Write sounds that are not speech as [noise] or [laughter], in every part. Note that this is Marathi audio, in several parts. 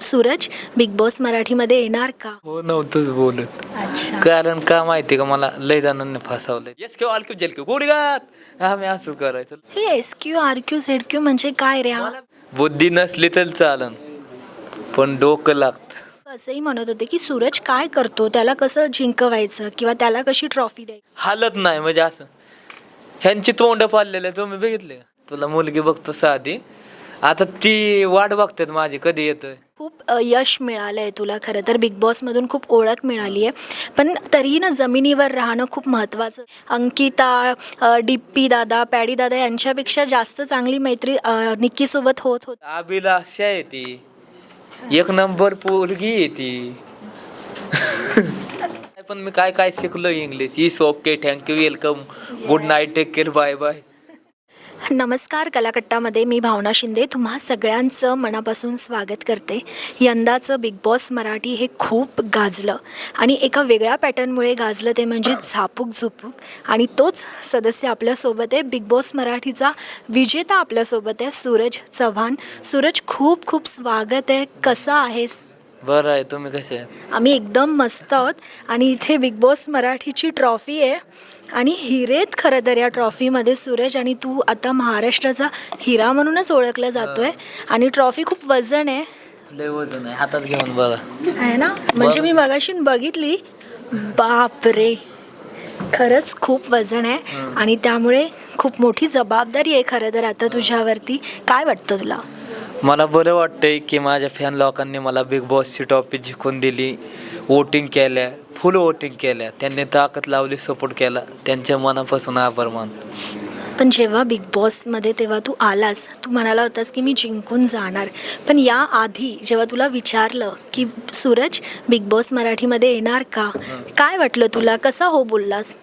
सूरज बिग बॉस मराठीमध्ये येणार का? हो नव्हतंच बोलत. अच्छा. कारण का माहिती का मला? लय जणांनी फसवलंय. येस किंवा आलक्यू जेलक्यू गोडीगात! आम्ही असं करायचं. हे S Q R Q Z Q म्हणजे काय रे हा? बुद्धी नसली तर चालन पण डोकं लागतं. असंही म्हणत होते की सूरज काय करतो? त्याला कसं जिंकवायचं? किंवा त्याला कशी ट्रॉफी द्यायची? हालत नाही म्हणजे असं. ह्यांची तोंड पाडलेले तुम्ही बघितले का? तुला मुलगी बघतो साधी. आता ती वाट बघतात माझी कधी येतोय. खूप यश मिळालं आहे तुला खरं तर. बिग बॉसमधून खूप ओळख मिळाली आहे पण तरीही ना जमिनीवर राहणं खूप महत्त्वाचं अंकिता डिप्पी दादा पॅडी दादा यांच्यापेक्षा जास्त चांगली मैत्री निक्कीसोबत होत होत. अभिलाषा आहे ती. एक नंबर पोरगी आहे ती. [laughs] पण मी काय काय शिकलो English? Is okay thank you welcome good night take care bye bye नमस्कार कलाकट्टामध्ये मी भावना शिंदे तुम्हा सगळ्यांचं मनापासून स्वागत करते. यंदाचं बिग बॉस मराठी हे खूप गाजलं आणि एका वेगळ्या पॅटर्नमुळे गाजलं ते म्हणजे झापूक झुपूक आणि तोच सदस्य आपल्यासोबत आहे. बिग बॉस मराठीचा विजेता आपल्यासोबत आहे सूरज चव्हाण. सूरज खूप खूप स्वागत आहे. कसा आहेस? बरं आहे. तुम्ही कसे आम्ही एकदम मस्त आहोत आणि इथे बिग बॉस मराठीची ट्रॉफी आहे. आणि हिरेत खरं तर या ट्रॉफीमध्ये सूरज आणि तू आता महाराष्ट्राचा हिरा म्हणूनच ओळखला जातोय. आणि ट्रॉफी खूप वजन आहे. लय वजन आहे. हातात घेऊन बघा. आहे ना? म्हणजे मी मगाशी बघितली. बापरे. खरंच खूप वजन आहे. आणि त्यामुळे खूप मोठी जबाबदारी आहे खरं तर आता तुझ्यावरती. काय वाटतं तुला? मला बरं वाटतंय की माझ्या फॅन लोकांनी मला बिग बॉसची टॉपिक जिंकून दिली. वोटिंग केल्या फुल वोटिंग केल्या. त्यांनी ताकद लावली सपोर्ट केला. त्यांच्या मनापासून आभार मान. पण जेव्हा बिग बॉसमध्ये तेव्हा तू आलास तू म्हणाला होतास की मी जिंकून जाणार. पण या आधी जेव्हा तुला विचारलं की सूरज बिग बॉस मराठीमध्ये येणार का? काय वाटलं तुला? कसा हो बोललास?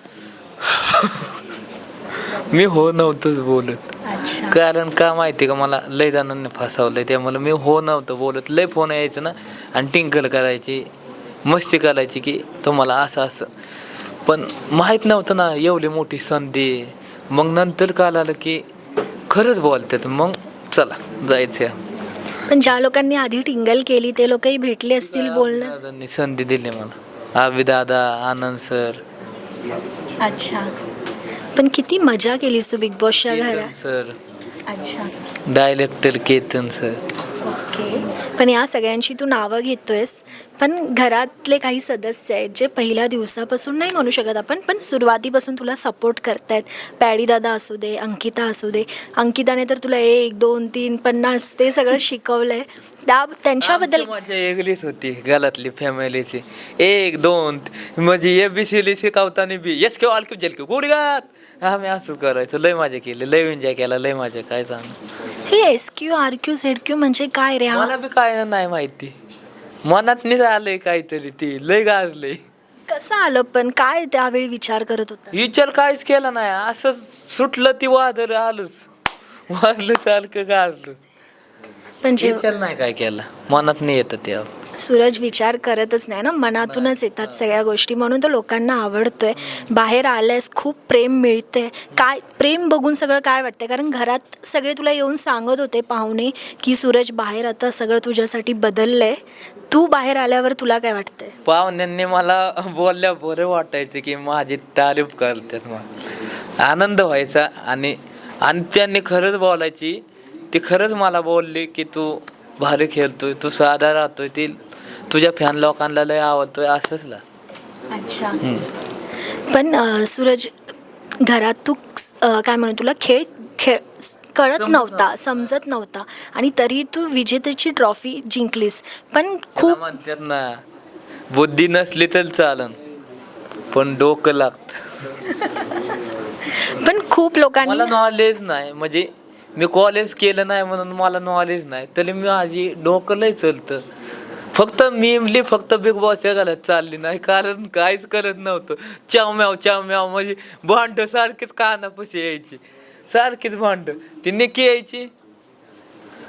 [laughs] मी हो नव्हतंच बोलत. अच्छा. कारण का माहिती का मला लय जणांनी फसवलंय त्यामुळे मी हो नव्हतं बोलत. लय फोन यायचं ना आणि टिंकल करायची मस्ती करायची की तुम्हाला असं असं. पण माहीत नव्हतं ना एवढी मोठी संधी. मग नंतर कळालं की खरंच बोलतात. मग चला जायचं. पण ज्या लोकांनी आधी टिंगल केली ते लोकही भेटले असतील बोलणं? दादांनी संधी दिली मला. आबी दादा आनंद सर. अच्छा. पण किती मजा केलीस तू बिग बॉसच्या घरात. सर. अच्छा. Director Ketan sir. ओके. पण या सगळ्यांची तू नावं घेतोयस पण घरातले काही सदस्य आहेत जे पहिल्या दिवसापासून नाही म्हणू शकत आपण पण सुरुवातीपासून तुला सपोर्ट करतायत. पॅडी दादा असू दे अंकिता असू दे. अंकिताने तर तुला एक दोन तीन पन्नास ते सगळं [laughs] शिकवलंय. त्या त्यांच्याबद्दल आमची मजा वेगळीच होती घरातली फॅमिलीची. एक दोन म्हणजे ए बी सी शिकवताना बी. येस किंवा आलक्यू जेलक्यू गुडगात आम्ही असं करायचो. लय मजा केली. लय एन्जॉय केला. लय मजा. काय सांग? हे S Q R Q Z Q म्हणजे काय रे हा? मला बी काय नाही माहिती. मनात नाही आलंय काहीतरी ती. लय गाजलंय. कसं आलं पण? काय त्यावेळी विचार करत होता? विचार काहीच केला नाही. असं सुटलं ती वादळ आलंच. वाजलं सारखं गाजलं. पण जेव्हा विचार नाही काय केला. मनात नाही येतं ते. सूरज विचार करतच नाही ना मनातूनच येतात सगळ्या गोष्टी. म्हणून तो लोकांना आवडतोय. बाहेर आल्यास खूप प्रेम मिळते काय प्रेम बघून सगळं काय वाटतंय? कारण घरात सगळे तुला येऊन सांगत होते पाहुणे की सूरज बाहेर आता सगळं तुझ्यासाठी बदललंय. तू बाहेर आल्यावर तुला काय वाटतंय? पाहुण्यांनी मला बोलल्या बरं वाटायचं की माझी तारीफ करतात मला आनंद व्हायचा आणि आणि त्यांनी खरंच बोलायची. ती खरंच मला बोलली की तू भारी खेळतोय. तू साधा राहतोय ती तुझ्या फॅन लोकांना लय आवडतोय असंच ला. अच्छा. पण अं, सूरज घरात तू अं, काय म्हणू तुला खेळ खेळ कळत समजत नव्हता समजत नव्हता. आणि तरी तू विजेतेची ट्रॉफी जिंकलीस. पण त्याला खूप म्हणतात ना बुद्धी नसली तर चालन पण डोकं लागतं. [laughs] पण खूप लोकांनी मला नॉलेज नाही म्हणजे मी कॉलेज केलं नाही म्हणून मला नॉलेज नाही. तरी मी माझी डोकं लय चलतं. फक्त मी फक्त बिग बॉसच्या घालत चालली नाही. कारण काहीच करत नव्हतं. चावम्याव चावम्याव म्हणजे भांड सारखीच कानापाशी यायची. सारखीच भांड. ती निकी यायची.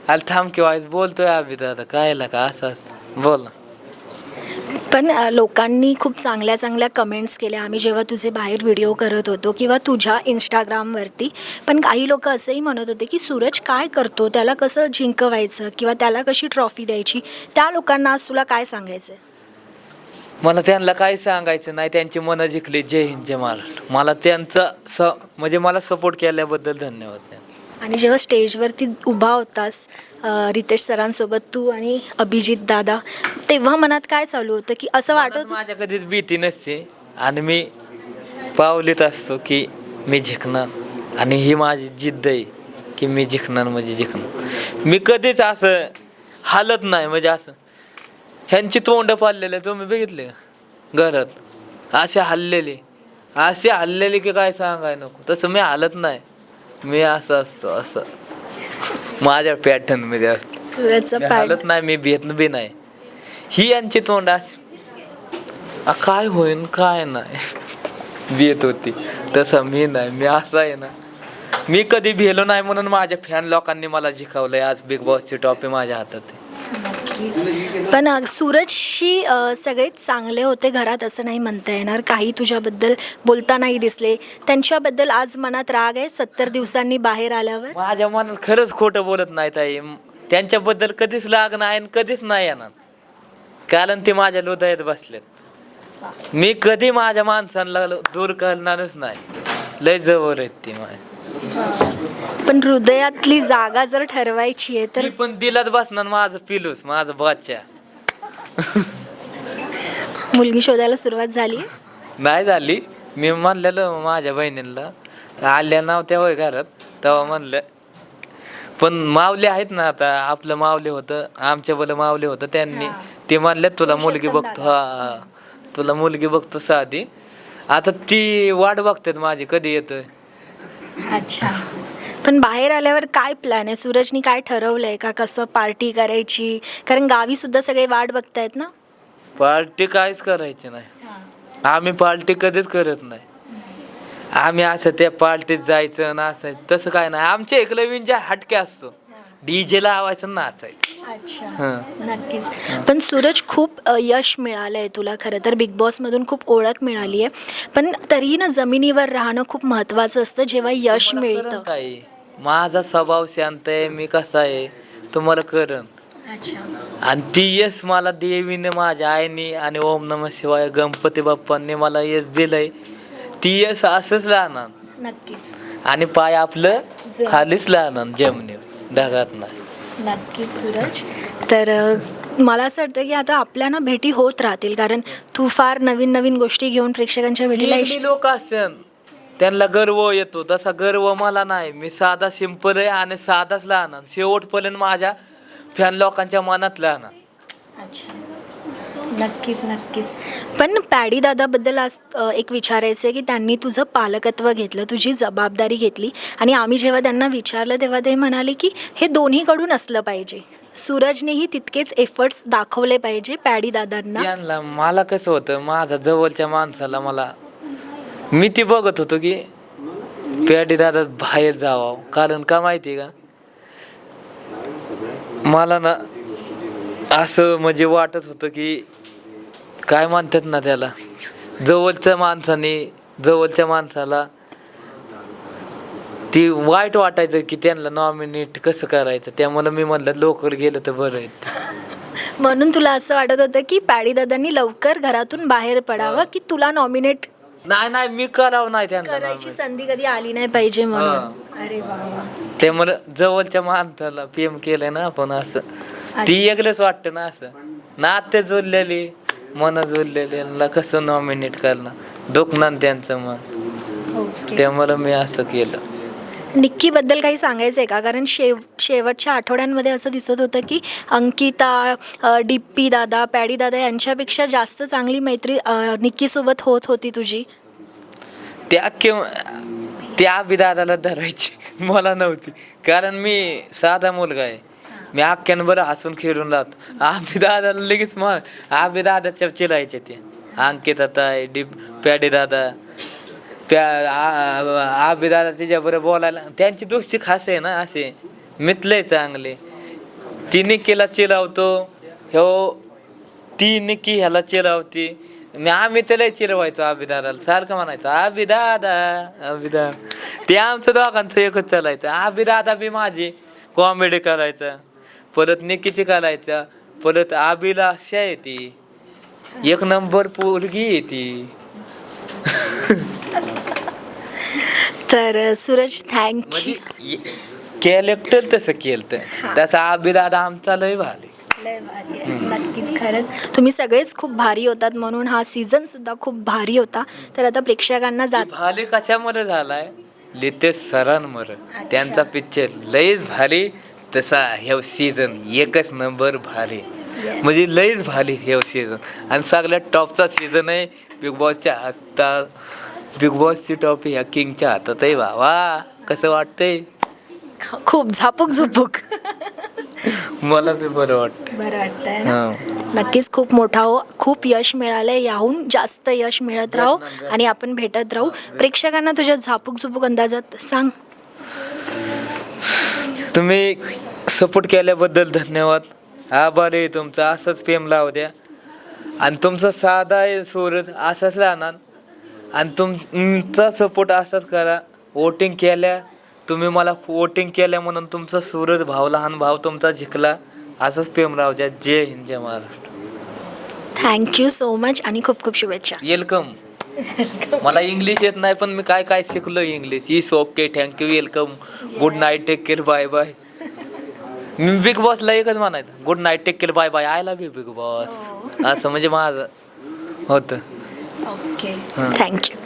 अरे थांब किंवा बोलतोय अभि दादा. कायला का असं असं. बोल ना. पण लोकांनी खूप चांगल्या चांगल्या कमेंट्स केल्या. आम्ही जेव्हा तुझे बाहेर व्हिडिओ करत होतो किंवा तुझ्या इंस्टाग्रामवरती पण काही लोक असंही म्हणत होते की सूरज काय करतो? त्याला कसं जिंकवायचं? किंवा त्याला कशी ट्रॉफी द्यायची? त्या लोकांना आज तुला काय सांगायचं आहे मला त्यांना काय सांगायचं नाही. त्यांची मनं जिंकली. जय हिंद जय महाराष्ट्र. मला त्यांचा स म्हणजे मला सपोर्ट केल्याबद्दल धन्यवाद त्यांना. आणि जेव्हा स्टेजवरती उभा होतास रितेश सरांसोबत तू आणि अभिजित दादा तेव्हा मनात काय चालू होतं की असं वाटत माझ्या कधीच भीती नसते. आणि मी पावलीत असतो की मी जिंकणार. आणि ही माझी जिद्द आहे की मी जिंकणार म्हणजे जिंकणार. मी कधीच असं हालत नाही म्हणजे असं. ह्यांची तोंड पाडलेले तुम्ही बघितले का? घरात. असे हल्लेले. असे हल्लेले की काय सांगाय नको. तसं मी हालत नाही. मी असं असतो असं. माझ्या पॅटर्नमध्ये असतो सूरजचं मी पॅड हालत नाही मी भेट बी नाही. ही यांची तोंड काय होईन काय नाही. भेट होती. तसं मी नाही मी असं आहे ना. मी कधी भेलो नाही म्हणून माझ्या फॅन लोकांनी मला जिंकवलंय आज बिग बॉसची टॉपी माझ्या हातात आहे. नक्कीच. पण सूरजशी सगळेच सगळे चांगले होते घरात असं नाही म्हणता येणार. काही तुझ्याबद्दल बोलतानाही दिसले. त्यांच्याबद्दल आज मनात राग आहे सत्तर दिवसांनी बाहेर आल्यावर? माझ्या मनात खरंच खोटं बोलत नाही ताई. त्यांच्याबद्दल कधीच लाग नाही आणि कधीच नाही येणार. कारण ते माझ्या हृदयात बसलेत. मी कधी माझ्या माणसांना दूर करणारच नाही. लय जवळ आहेत ती माझ्या पण हृदयातली जागा जर ठरवायची आहे तर ती पण दिलात बसणार माझं पिलूस माझं बच्चा. मुलगी शोधायला सुरुवात झाली? नाही झाली. मी म्हणलेलं माझ्या बहिणीला आल्या नव्हत्या होय घरात तेव्हा म्हणलं पण मावले आहेत ना आता आपलं मावले होतं आमच्या बलं मावले होतं त्यांनी. ते म्हणले तुला मुलगी बघतो हा हा. तुला मुलगी बघतो साधी. आता ती वाट बघतात माझी कधी येतोय. अच्छा. पण बाहेर आल्यावर काय प्लॅन आहे? सूरजनी काय ठरवलंय का? कसं पार्टी करायची? कारण गावी सुद्धा सगळे वाट बघतायत ना? पार्टी काहीच करायची नाही. आम्ही पार्टी कधीच करत नाही. आम्ही असं त्या पार्टीत जायचं नाचायचं तसं काय नाही. आमच्या एकलं विंजा हटके असतो. डीजे लावायचं नाचायचं. अच्छा. हं. नक्कीच. पण सूरज खूप अ, यश मिळालं आहे तुला खरं तर. बिग बॉसमधून खूप ओळख मिळाली आहे पण तरीही ना जमिनीवर राहणं खूप महत्त्वाचं असतं जेव्हा यश मला मिळतं. कळण काय माझा स्वभाव शांत आहे मी कसा आहे तुम्हाला करण. अच्छा. आणि ती यश मला देवीने माझ्या आईने आणि ओम नम शिवाय गणपती बाप्पांनी मला यश दिलंय. ती यश असंच राहणार. नक्कीच. आणि पाय आपलं. खालीच राहणार जमिनीवर. ढगात नाही. नक्कीच सूरज. तर मला असं वाटतं की आता आपल्या ना भेटी होत राहतील. कारण तू फार नवीन नवीन गोष्टी घेऊन प्रेक्षकांच्या भेटीला येशील. लोक असतात त्यांना गर्व येतो. तसा गर्व मला नाही. मी साधा सिंपल आहे आणि साधाच लहान शेवटपर्यंत माझ्या फॅन लोकांच्या मनात लहान नक्कीच नक्कीच. पण पॅडी दादाबद्दल आज अ, एक विचारायचं आहे की त्यांनी तुझं पालकत्व घेतलं तुझी जबाबदारी घेतली आणि आम्ही जेव्हा त्यांना विचारलं तेव्हा ते म्हणाले की हे दोन्हीकडून असलं पाहिजे. सूरजनेही तितकेच एफर्ट्स दाखवले पाहिजे पॅडी दादांना. यांना मला कसं होतं माझ्या जवळच्या माणसाला मला मी ती बघत होतो की पॅडी दादा बाहेर जावं. कारण का माहिती आहे का? मला ना असं म्हणजे वाटत होतं की काय म्हणतात ना त्याला? जवळच्या माणसाने जवळच्या माणसाला ती वाईट वाटायचं की त्यांना नॉमिनेट कसं करायचं? त्यामुळे मी म्हणलं लवकर गेलं तर बरं आहे. ते. [laughs] म्हणून तुला असं वाटत होतं की दादांनी लवकर घरातून बाहेर पडावं की तुला नॉमिनेट नाही नाही मी करावं नाही त्यांना करायची. संधी कधी आली नाही पाहिजे म्हणून. अरे त्यामुळे जवळच्या माणसाला पीएम केलंय ना आपण असं. ती एकलंच वाटतं ना असं. नाते जोडलेली. मन जोडलेली यांना कसं नॉमिनेट करणार? दुखणार त्यांचं मन. त्यामुळे मी असं केलं. निक्कीबद्दल काही सांगायचं आहे का? कारण शेव शेवटच्या आठवड्यांमध्ये असं दिसत होतं की अंकिता डिप्पी दादा पॅडी दादा यांच्यापेक्षा जास्त चांगली मैत्री निक्कीसोबत होत होती तुझी? त्या किंवा त्या दादाला धरायची [laughs] मला नव्हती. कारण मी साधा मुलगा आहे. मी अख्ख्यानं बरं हसून खेळून राहतो. आम्ही दादाला लगेच मग आबी दादाच्या चिरायचे ते. अंकित आता डिप पॅडे दादा. त्या आबी दादा तिच्याबरोबर बोलायला त्यांची दोस्ती खास आहे ना असे मितले चांगले. तिने केला चिरावतो. ह्यो ती निकी ह्याला चिरावती. मी आम्ही त्याला चिरवायचो अभिदादाला सारखं म्हणायचं अभिदादा अभिदा ते आमचं दोघांचं एकच चालायचं. अभिदादा बी माझी कॉमेडी करायचं. परत निकीची करायचं परत अभिलाषा येते. एक नंबर पोरगी येते. तर सूरज थँक्यू म्हणजे कॅरेक्टर तसं केलं तसं अभिदादा आमचा लय भारी. लय भारी आहे. नक्कीच खरंच. तुम्ही सगळेच खूप भारी होतात म्हणून हा सीझन सुद्धा खूप भारी होता. तर आता प्रेक्षकांना जात भाले कशामुळे झालाय? लितेश सरांवर त्यांचा पिक्चर लयच भारी. तसा हे सीझन एकच नंबर भारी. म्हणजे लयच भारी हे सीझन आणि सगळ्यात टॉपचा सीझन आहे बिग बॉसच्या हातात. बिग बॉसची टॉप ह्या किंगच्या हातात आहे वा वा कसं वाटतंय? खूप झापूक झुपूक. मला बी बरं वाटतंय. बरं वाटतंय. नक्कीच खूप मोठा हो खूप यश मिळालंय याहून. जास्त यश मिळत राहू आणि आपण भेटत राहू. प्रेक्षकांना तुझ्या झापूक झुपूक अंदाजात सांग. तुम्ही सपोर्ट केल्याबद्दल धन्यवाद. आभार आहे तुमचा. असंच प्रेम लावू द्या. आणि तुमचा साधा आहे सूरज असाच राहणार. आणि तुमचा सपोर्ट असाच करा. वोटिंग केल्या तुम्ही मला वोटिंग केल्या म्हणून तुमचा सूरज भाव लहान भाव तुमचा जिंकला. असंच प्रेम राहू द्या. जय हिंद जय Maharashtra. Thank you so much आणि खूप खूप शुभेच्छा. वेलकम मला इंग्लिश येत नाही पण मी काय काय शिकलो English is okay thank you welcome good night take care bye bye me big बॉसला एकच म्हणायचं good night take care bye bye I love you big boss असं म्हणजे माझं होतं. ओके. थँक्यू